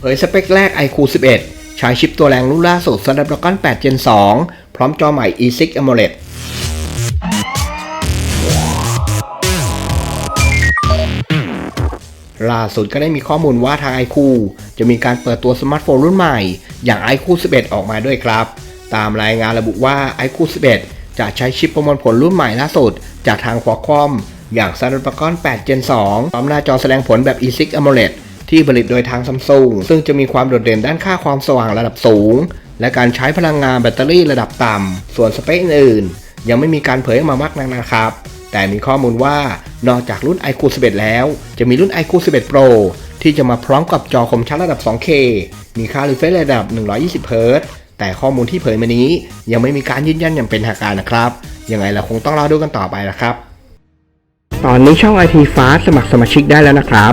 เผยสเปคแรก iQOO 11 ใช้ชิปตัวแรงรุ่นล่าสุด Snapdragon 8 Gen 2 พร้อมจอใหม่ E6 AMOLED ล่าสุดก็ได้มีข้อมูลว่าทาง iQOO จะมีการเปิดตัวสมาร์ทโฟนรุ่นใหม่ อย่าง iQOO 11 ออกมาด้วยครับ ตามรายงานระบุว่า iQOO 11 จะใช้ชิปประมวลผลรุ่นใหม่ล่าสุด จากทาง Qualcomm อย่าง Snapdragon 8 Gen 2 พร้อมหน้าจอแสดงผลแบบ E6 AMOLED ที่ผลิตโดยทางซัมซุงซึ่งจะมีความโดดเด่นด้านค่าความสว่างระดับสูง และการใช้พลังงานแบตเตอรี่ระดับต่ำ ส่วนสเปคอื่นๆยังไม่มีการเผยออกมามากนักนะครับ แต่มีข้อมูลว่านอกจากรุ่น iQOO 11 แล้ว จะมีรุ่น iQOO 11 Pro ที่จะมาพร้อมกับจอคมชัดระดับ 2K มีค่า refresh ระดับ 120 Hz แต่ข้อมูลที่เผยมานี้ ยังไม่มีการยืนยันอย่างเป็นทางการนะครับ ยังไงเราคงต้องรอดูกันต่อไปนะครับ ตอนนี้ช่อง IT Fast สมัครสมาชิกได้แล้วนะครับ